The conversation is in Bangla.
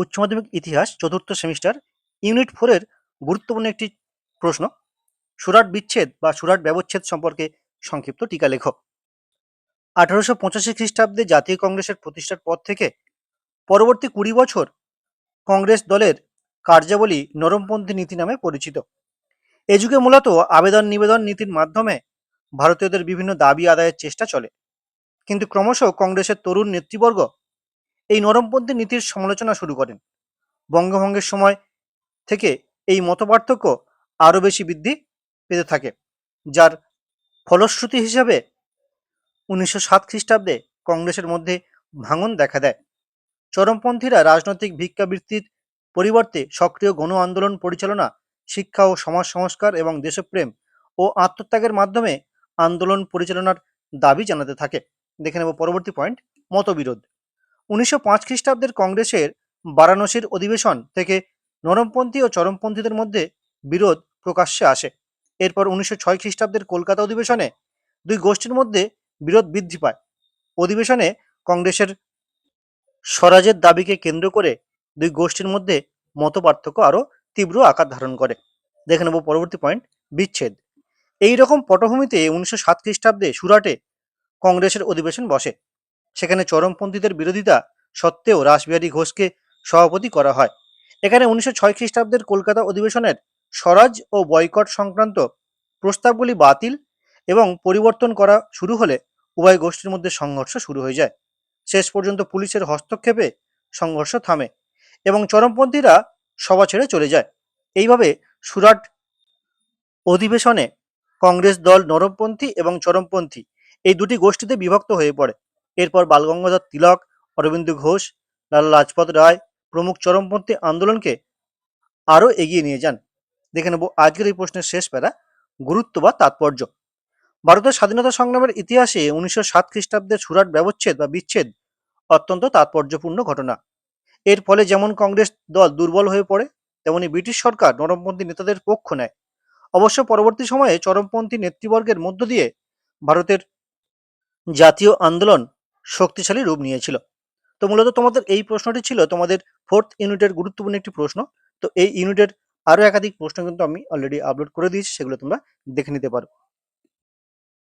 উচ্চ মাধ্যমিক ইতিহাস চতুর্থ সেমিস্টার ইউনিট ফোরের গুরুত্বপূর্ণ একটি প্রশ্ন, সুরাট বিচ্ছেদ বা সুরাট ব্যবচ্ছেদ সম্পর্কে সংক্ষিপ্ত টিকা লেখো। আঠারোশো পঁচাশি খ্রিস্টাব্দে জাতীয় কংগ্রেসের প্রতিষ্ঠার পর থেকে পরবর্তী কুড়ি বছর কংগ্রেস দলের কার্যাবলী নরমপন্থী নীতি নামে পরিচিত। এ যুগে মূলত আবেদন নিবেদন নীতির মাধ্যমে ভারতীয়দের বিভিন্ন দাবি আদায়ের চেষ্টা চলে। কিন্তু ক্রমশ কংগ্রেসের তরুণ নেতৃবর্গ এই নরমপন্থী নীতির সমালোচনা শুরু করেন। বঙ্গভঙ্গের সময় থেকে এই মতপার্থক্য আরও বেশি বৃদ্ধি পেতে থাকে, যার ফলশ্রুতি হিসাবে উনিশশো সাত খ্রিস্টাব্দে কংগ্রেসের মধ্যে ভাঙন দেখা দেয়। চরমপন্থীরা রাজনৈতিক ভিক্ষাবৃত্তির পরিবর্তে সক্রিয় গণ আন্দোলন পরিচালনা, শিক্ষা ও সমাজ সংস্কার এবং দেশপ্রেম ও আত্মত্যাগের মাধ্যমে আন্দোলন পরিচালনার দাবি জানাতে থাকে। দেখে নেব পরবর্তী পয়েন্ট, মতবিরোধ। উনিশশো পাঁচ খ্রিস্টাব্দের কংগ্রেসের বারাণসীর অধিবেশন থেকে নরমপন্থী ও চরমপন্থীদের মধ্যে বিরোধ প্রকাশ্যে আসে। এরপর উনিশশো ছয় খ্রিস্টাব্দের কলকাতা অধিবেশনে দুই গোষ্ঠীর মধ্যে বিরোধ বৃদ্ধি পায়। অধিবেশনে কংগ্রেসের স্বরাজের দাবিকে কেন্দ্র করে দুই গোষ্ঠীর মধ্যে মতপার্থক্য আরও তীব্র আকার ধারণ করে। দেখে নেব পরবর্তী পয়েন্ট, বিচ্ছেদ। এই রকম পটভূমিতে উনিশশো সাত খ্রিস্টাব্দে সুরাটে কংগ্রেসের অধিবেশন বসে। সেখানে চরমপন্থীদের বিরোধিতা সত্ত্বেও রাসবিহারী ঘোষকে সভাপতি করা হয়। এখানে উনিশশো ছয় খ্রিস্টাব্দের কলকাতা অধিবেশনের স্বরাজ ও বয়কট সংক্রান্ত প্রস্তাবগুলি বাতিল এবং পরিবর্তন করা শুরু হলে উভয় গোষ্ঠীর মধ্যে সংঘর্ষ শুরু হয়ে যায়। শেষ পর্যন্ত পুলিশের হস্তক্ষেপে সংঘর্ষ থামে এবং চরমপন্থীরা সভা ছেড়ে চলে যায়। এইভাবে সুরাট অধিবেশনে কংগ্রেস দল, নরমপন্থী এবং চরমপন্থী এই দুটি গোষ্ঠীতে বিভক্ত হয়ে পড়ে। এরপর বালগঙ্গাধর তিলক, অরবিন্দ ঘোষ, লালা লাজপত রায়, প্রমুখ চরমপন্থী আন্দোলনকে আরও এগিয়ে নিয়ে যান। দেখে নেব আজকের এই প্রশ্নের শেষ প্যারা, গুরুত্ব বা তাৎপর্য। ভারতের স্বাধীনতা সংগ্রামের ইতিহাসে উনিশশো সাত খ্রিস্টাব্দের সুরাট ব্যবচ্ছেদ বা বিচ্ছেদ অত্যন্ত তাৎপর্যপূর্ণ ঘটনা। এর ফলে যেমন কংগ্রেস দল দুর্বল হয়ে পড়ে, তেমনি ব্রিটিশ সরকার নরমপন্থী নেতাদের পক্ষ নেয়। অবশ্য পরবর্তী সময়ে চরমপন্থী নেতৃবর্গের মধ্য দিয়ে ভারতের জাতীয় আন্দোলন শক্তিশালী রূপ নিয়েছিল। তো মূলত তোমাদের এই প্রশ্নটি ছিল তোমাদের ফোর্থ ইউনিটের গুরুত্বপূর্ণ একটি প্রশ্ন। তো এই ইউনিটের আরও একাধিক প্রশ্ন কিন্তু আমি অলরেডি আপলোড করে দিয়েছি, সেগুলো তোমরা দেখে নিতে পারো।